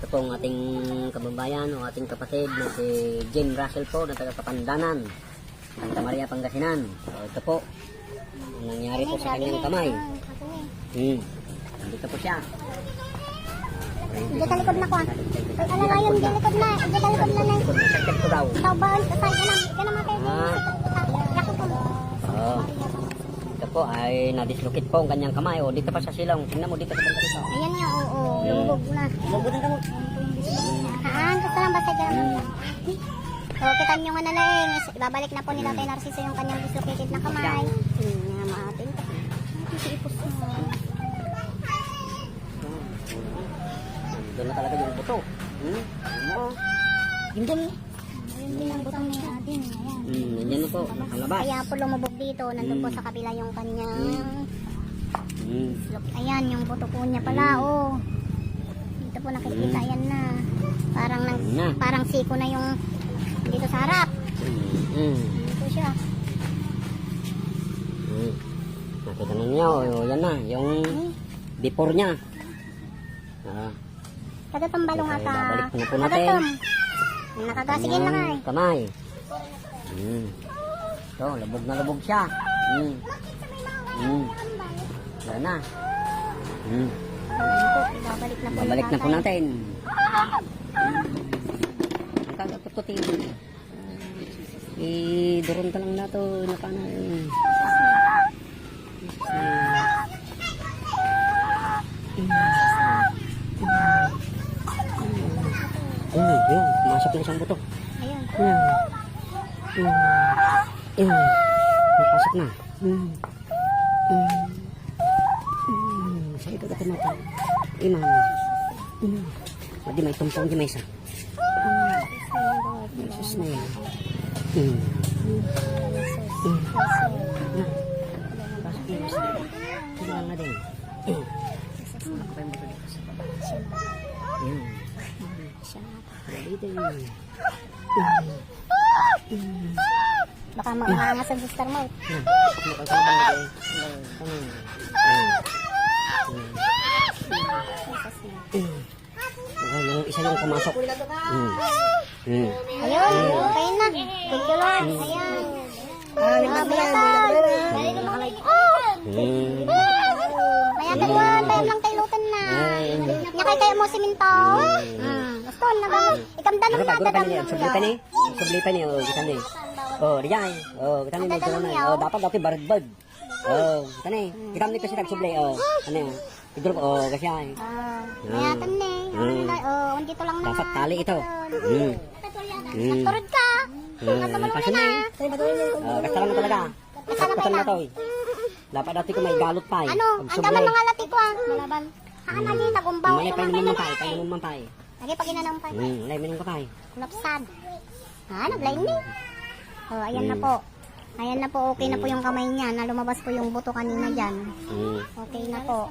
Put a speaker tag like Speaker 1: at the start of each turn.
Speaker 1: ito po ang ating kababayan o ating kapatid na si Jim Russell po na taga Kapandanan, Santa Maria, Pangasinan. So, ito po, ang nangyari po sa kanyang kamay. Hmm. Dito po siya.
Speaker 2: Hindi ka likod na ko ah. Ay, ano na yun, hindi likod na. Hindi ka likod na na.
Speaker 1: Sakit ko daw.
Speaker 2: Ikaw ba? Saan ka na? Ka na matay.
Speaker 1: Ah.
Speaker 2: Yakot ko.
Speaker 1: Oo. Ito po ay na-dislocate po ang kanyang kamay. O, dito pa sa silong. Tingnan mo dito sa banda dito.
Speaker 2: Ayan nga, oo. Lumubog na.
Speaker 1: Lumubog ang kamot.
Speaker 2: Haan, gusto lang basta ganun. So, kita nyo nga na lang. Ibabalik na po ni Tatay Narciso yung kanyang dislocated na kamay. Hmm, nga maatin ka. Si ipos mo.
Speaker 1: Doon na talaga yung buto. Hmm. Ano? Yung doon.
Speaker 2: Ayun din ang butang ni atin. Ayan.
Speaker 1: Hmm. Nandiyan na po. Nakalabas.
Speaker 2: Kaya po lumubog dito. Nandun po
Speaker 1: Hmm.
Speaker 2: sa kabila yung kanyang...
Speaker 1: Hmm.
Speaker 2: Look, ayan, yung buto po niya pala, oh. Dito po nakikita,
Speaker 1: Hmm.
Speaker 2: yan na. Parang, nang,
Speaker 1: Na.
Speaker 2: parang siko na yung dito sa harap.
Speaker 1: Hmm.
Speaker 2: Dito siya.
Speaker 1: Hmm. Nakita na niyo. O, yan na. Yung before niya. Ah.
Speaker 2: Kagatambalong
Speaker 1: Okay,
Speaker 2: ata.
Speaker 1: babalik na po natin.
Speaker 2: Kagatam. Nakagasigin lang ay.
Speaker 1: Kamay. Hmm. So, lubog na lubog siya. Hmm. Hmm. Yan na. Hmm.
Speaker 2: Ayan po, ibabalik na po.
Speaker 1: Babalik na po natin. Ang kagatututin. I-duron ka lang na to. Na paano yun. Ayun, yun. Pumasok na isang buto.
Speaker 2: Ayun.
Speaker 1: Ayun. Ayun. Napasok na. Ayun. Ayun. Ayun. Sa ito ka tumata. Imam. Ayun. O di may tumpong di may isa. Jesus na yun. Ayun. Ayun. Ayun. Pasok na isa. Tingnan na din. Ayun. Kapay sa yun.
Speaker 2: Baka maangas ang sister mo.
Speaker 1: Mm. Yung isa yung pumasok. Mm. Mm.
Speaker 2: Ayun, okay na. Thank you Lord. Ayan. Mga bayatan.
Speaker 1: Mm.
Speaker 2: Bayatan mo, tayo lang tayo lutan na. Nyakay kayo mo siminto. Hmm. Na ba? Ikamdan
Speaker 1: Ano
Speaker 2: ng
Speaker 1: ba? Gura
Speaker 2: nata
Speaker 1: pa niya. Subli pa ni. Subli pa ni. Oh, kita ni. Oh, rijay. Oh, kita ni. Magkano na. Oh, dapat dati barad-bad. Oh, kita ni. Kita ni kasi nagsubli. Oh, ano? Idol ko. Oh, kasi ay.
Speaker 2: Ah, bayatan ni.
Speaker 1: Hmm.
Speaker 2: Oh, dito lang na.
Speaker 1: Dapat tali ito. Mm. Mm.
Speaker 2: Turod ka.
Speaker 1: Mm.
Speaker 2: Natumulong
Speaker 1: Kasi
Speaker 2: na.
Speaker 1: na eh. Oh, kasalan na talaga. Kasalan na to eh. Dapat dati ko may galot pa eh.
Speaker 2: Ano? Ang daman mga lati ko ah. Malaban. Haan na niya, tagumbaw.
Speaker 1: May pa naman mampay. Pa mampay.
Speaker 2: Lagi pag inanampay.
Speaker 1: Hmm, lay minum ka pa eh.
Speaker 2: Napsad. Ah, naglain ni. Oh, ayan na po. Ayan na po, okay na po yung kamay niya. Na lumabas po yung buto kanina dyan.
Speaker 1: Hmm.
Speaker 2: Okay na po.